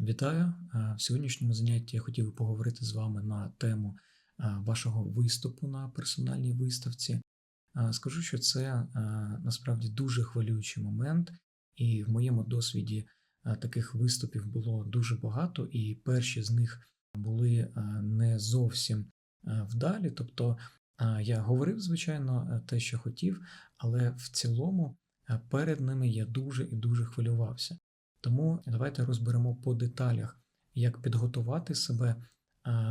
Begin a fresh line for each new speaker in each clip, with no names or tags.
Вітаю! Е, В сьогоднішньому занятті я хотів би поговорити з вами на тему е, вашого виступу на персональній виставці. Е, Скажу, що це насправді дуже хвилюючий момент, і в моєму досвіді таких виступів було дуже багато, і перші з них були не зовсім вдалі. Тобто я говорив, звичайно, те, що хотів, але в цілому перед ними я дуже і дуже хвилювався. Тому давайте розберемо по деталях, як підготувати себе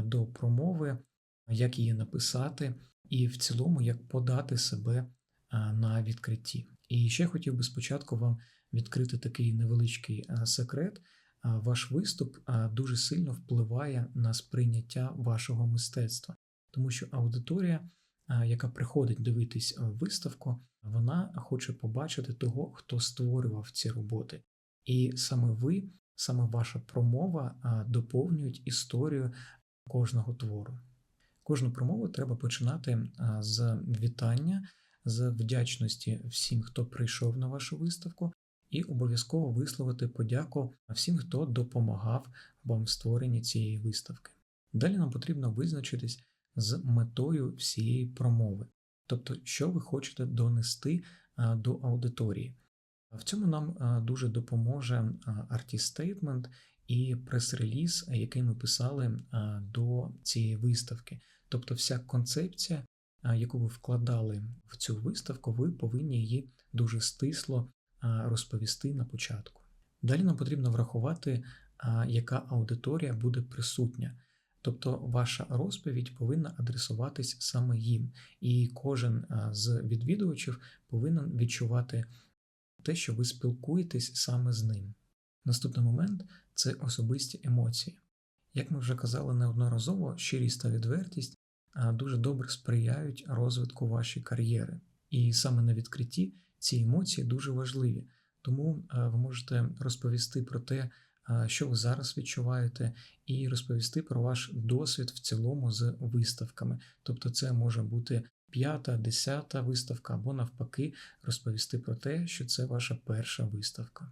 до промови, як її написати, і в цілому, як подати себе на відкритті. І ще хотів би спочатку вам відкрити такий невеличкий секрет. Ваш виступ дуже сильно впливає на сприйняття вашого мистецтва, тому що аудиторія, яка приходить дивитись виставку, вона хоче побачити того, хто створював ці роботи. І саме ви, саме ваша промова доповнюють історію кожного твору. Кожну промову треба починати з вітання, з вдячності всім, хто прийшов на вашу виставку, і обов'язково висловити подяку всім, хто допомагав вам в створенні цієї виставки. Далі нам потрібно визначитись з метою всієї промови, тобто, що ви хочете донести до аудиторії. В цьому нам дуже допоможе арті-стейтмент і прес-реліз, який ми писали до цієї виставки. Тобто, вся концепція, яку ви вкладали в цю виставку, ви повинні її дуже стисло розповісти на початку. Далі нам потрібно врахувати, яка аудиторія буде присутня. Тобто ваша розповідь повинна адресуватись саме їм, і кожен з відвідувачів повинен відчувати те, що ви спілкуєтесь саме з ним. Наступний момент це особисті емоції. Як ми вже казали неодноразово, щирість та відвертість дуже добре сприяють розвитку вашої кар'єри. І саме на відкритті ці емоції дуже важливі. Тому ви можете розповісти про те, що ви зараз відчуваєте, і розповісти про ваш досвід в цілому з виставками. Тобто, це може бути п'ята, десята виставка, або навпаки, розповісти про те, що це ваша перша виставка.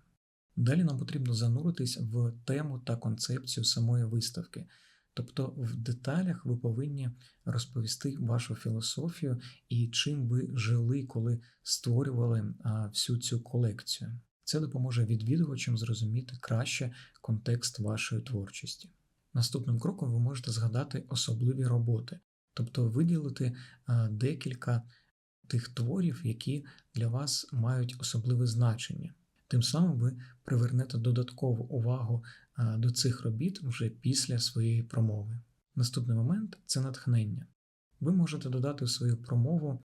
Далі нам потрібно зануритись в тему та концепцію самої виставки. Тобто, в деталях ви повинні розповісти вашу філософію і чим ви жили, коли створювали всю цю колекцію. Це допоможе відвідувачам зрозуміти краще контекст вашої творчості. Наступним кроком ви можете згадати особливі роботи, тобто виділити декілька тих творів, які для вас мають особливе значення. Тим самим ви привернете додаткову увагу до цих робіт вже після своєї промови. Наступний момент це натхнення. Ви можете додати в свою промову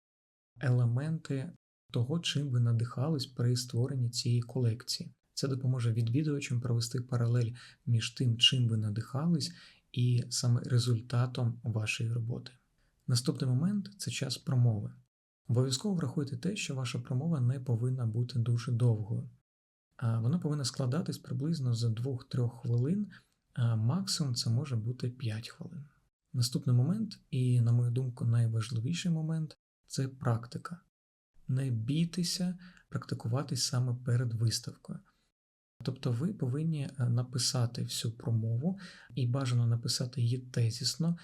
елементи того, чим ви надихались при створенні цієї колекції. Це допоможе відвідувачам провести паралель між тим, чим ви надихались, і саме результатом вашої роботи. Наступний момент це час промови. Обов'язково врахуйте те, що ваша промова не повинна бути дуже довгою. Вона повинна складатись приблизно за 2-3 хвилин, а максимум це може бути 5 хвилин. Наступний момент, і, на мою думку, найважливіший момент це практика. Не бійтеся практикуватись саме перед виставкою. Тобто ви повинні написати всю промову і бажано написати її тезісно,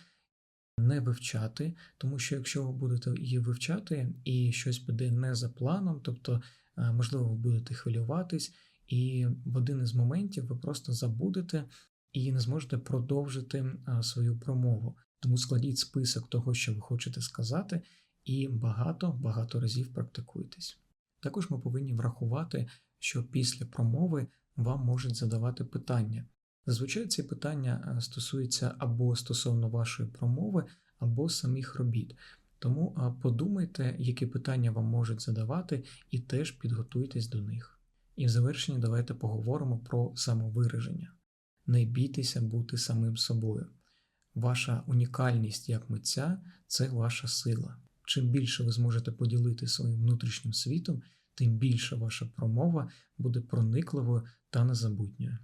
не вивчати, тому що якщо ви будете її вивчати і щось піде не за планом, тобто, можливо, ви будете хвилюватись, і в один із моментів ви просто забудете і не зможете продовжити свою промову. Тому складіть список того, що ви хочете сказати, і багато-багато разів практикуйтесь. Також ми повинні врахувати, що після промови вам можуть задавати питання. Зазвичай ці питання стосуються або стосовно вашої промови, або самих робіт. Тому подумайте, які питання вам можуть задавати, і теж підготуйтесь до них. І в завершенні давайте поговоримо про самовираження. Не бійтеся бути самим собою. Ваша унікальність як митця це ваша сила. Чим більше ви зможете поділити своїм внутрішнім світом, тим більше ваша промова буде проникливою та незабутньою.